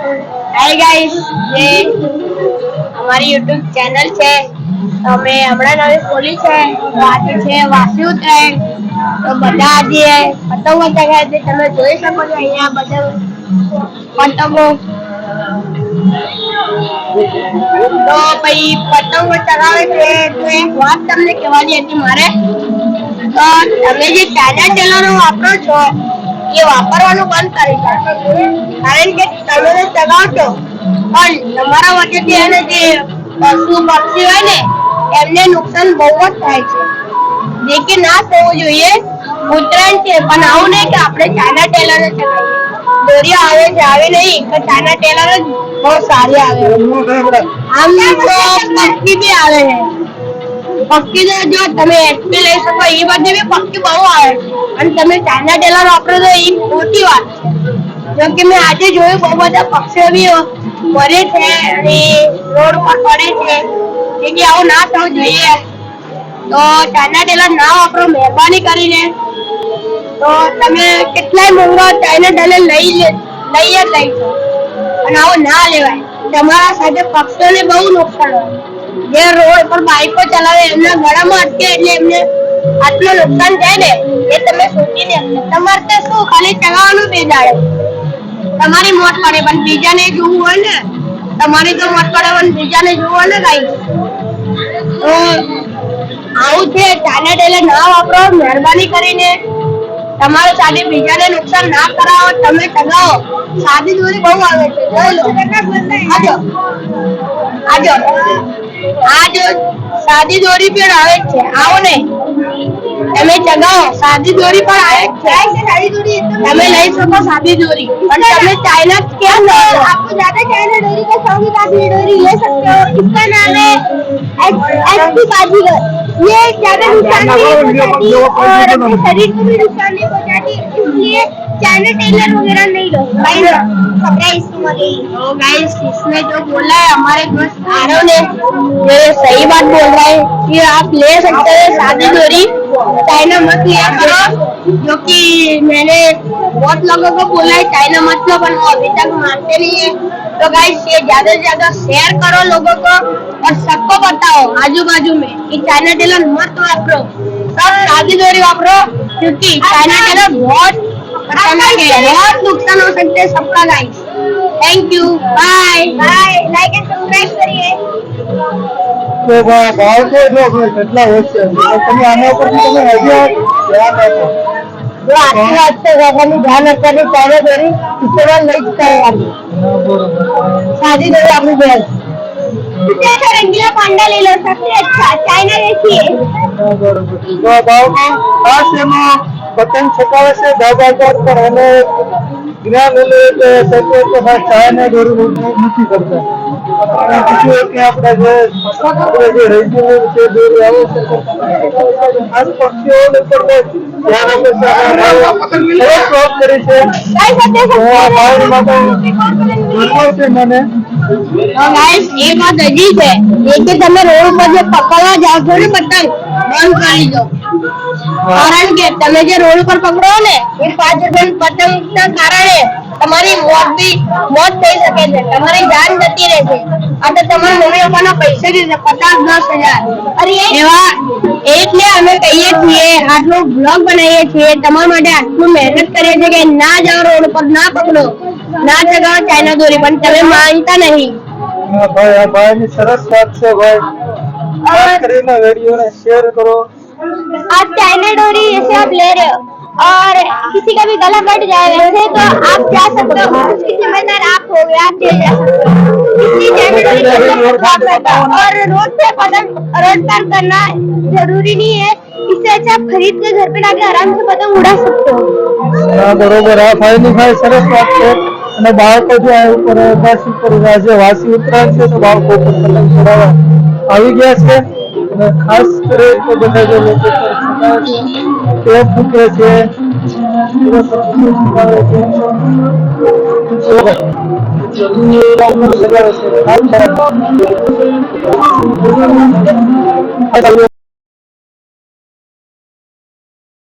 Hi guys જે અમારી YouTube channel છે. અમે હમણાં નવી ખોલી છે આજે છે, વાસી ઉત્તરાયણ. તો બધા આજે પતંગો ચગાવે છે. તમે જોઈ શકો છો અહીંયા બધા પતંગો. તો પછી પતંગો ચગાવે છે, તો એક વાત તમને કહેવાની હતી મારે. તો તમે જે તાજા ચેનલો વાપરો છો એ વાપરવાનું બંધ કરી દો કારણ કે તમે તો ચગાવશો. પણ તમારા વચ્ચેથી એને જે પશુ પક્ષી હોય ને એમને નુકસાન બહુ જ થાય છે. જે કે ના થવું જોઈએ ઉત્તરાયણ છે પણ આવું નહીં કે આપણે ચાઇના ટેલર જ દોરીઓ આવે છે આવે નહીં પણ ચાઇના ટેલર જ બહુ સારી આવે આમ તો પક્ષી બી આવે છે. પક્ષી જો તમે એસપી લઈ શકો, એ બધી બી પક્ષી બહુ આવે. અને તમે ચાઇના ટેલર વાપરો તો એ મોટી વાત. જો મેં આજે જોયું, બહુ બધા પક્ષીઓ બી મરે છે અને રોડ પર પડે છે. જે કે આવું ના થવું જોઈએ. તો ચાઇના ટેલર ના વાપરો, મહેરબાની કરીને. તો તમે કેટલાય મોંઘા ચાઇના ટેલર લઈ લે, લઈ જ લઈ અને આવું ના લેવાય. તમારા સાથે પક્ષીઓને બહુ નુકસાન હોય. જે રોડ પર બાઈકો ચલાવે, એમના ગળામાં અટકે એટલે એમને આટલું નુકસાન થાય ને, એ તમે સોચીને તમારે તો શું, ખાલી ચલાવવાનું બે જાડે તમારી મોત પડે, પણ બીજાને જોવું હોય ને, તમારી તો મોત પડે, પણ બીજાને જોવું હોય ને કઈ. આવું છે ચાઇના એટલે ના વાપરો, મહેરબાની કરીને તમારે સાથે બીજાને નુકસાન ના કરાવો, તમે ચગાવો સાદી દોરી બહુ આવે છે આજો આજો આજો સાદી દોરી પણ આવે જ છે આવો ને તમે ચગાવો સાદી દોરી પણ આવે જ છે સાદી દોરી તમે લઈ શકો સાદી દોરી પણ તમે ચાઇના કેમ લો છો आपको ज्यादा चाइना डोरी का शौक है तो आप ये डोरी ले सकते हो इसका नाम है एचपी बाजीगर ये ज्यादा नुकसान नहीं पहुंचाती और अपने शरीर को भी नुकसान नहीं पहुंचाती इसलिए चाइना टेलर वगैरह नहीं लो भाई कपड़ा इसकी मरी तो गाइस इसने जो बोला है हमारे दोस्त आरव ने ये सही बात बोल रहा है कि आप ले सकते हैं शादी डोरी चाइना मत लिया करो जो कि मैंने बहुत लोगों को बोला है चाइना मत लो पर वो अभी तक मानते नहीं है तो गाइस ये ज्यादा से ज्यादा शेयर करो लोगों को और सबको बताओ आजू बाजू में कि चाइना टेलर मत वापरो सब शादी डोरी वापरो क्योंकि चाइना टेलर बहुत खतरनाक है बहुत नुकसान हो सकते हैं सबका guys thank you bye bye like and subscribe करिए તો ભાઈ ભાવ તો જો ભાઈ કેટલા હોય છે તો તમે આના ઉપર તમે હજી ધ્યાન રાખો जो आपकी बात से ज्यादा ध्यान रखकर चाइना डोरी इस्तेमाल नहीं करवानी હા, બરોબર शादी डोरी अपनी बेल इससे अच्छा रंगीला पांडा ले लो सबसे अच्छा चाइना देखिए હા, બરોબર તો આ ભાવ ખાસ એમાં પતંગ છકાવે છે દાદાગર પણ અમે જ્ઞાન એટલે સંતોષ તો ભાઈ ચાયને ગોરું નથી કરતા. મને. ગાઈસ એ વાત હજી છે. તમે રોડ ઉપર જે પકડવા જાવ છો ને પતંગ બંધ કરી દો. કારણ કે તમે જે રોડ ઉપર પકડો ને એ પાંચ રૂપિયા પતંગ ના કારણે તમારી મોત બી મોત થઈ શકે છે. તમારી જાન જતી રહેશે આ તો તમારા મમ્મી પપ્પાના પૈસા જશે પચાસ દસ હજાર. અરે એવા એટલે અમે કહીએ છીએ આટલો બ્લોગ બનાવીએ છીએ તમારા માટે આટલું મહેનત કરીએ છીએ કે ના જાઓ રોડ ઉપર ના પકડો. ના ચગાવો ચાઇના દોરી પણ તમે માનતા નહીં. ભાઈ આ ભાઈની સરસ વાત છે ભાઈ. કરીને વીડિયો ને શેર કરો. आप चाइना डोरी जैसे आप ले रहे हो और किसी का भी गला कट जाए वैसे तो आप जा सकते हो उसकी जिम्मेदार आप हो गए आप जेल जा सकते हो इसलिए चाइना डोरी का उपयोग आप करता हो। और रोड पे पतंग रोड पार करना जरूरी नहीं है इससे अच्छा आप खरीद के घर पे लाके आराम से पतंग उड़ा सकते हो હા બરોબર આ ભાઈની ભાઈ સરસ વાત છે અને બાળકો જો આ ઉપર બસ ઉપર આજે વાસી ઉત્તરાયણ છે તો બાળકો ઉપર પતંગ ચડાવવા આવી ગયા છે અને ખાસ કરી તો બધા જે લોકો ઉપર ચડાવે છે તે ફૂટે છે બધા પતંગો ચગાવે છે. લગાવે છે. ખાસ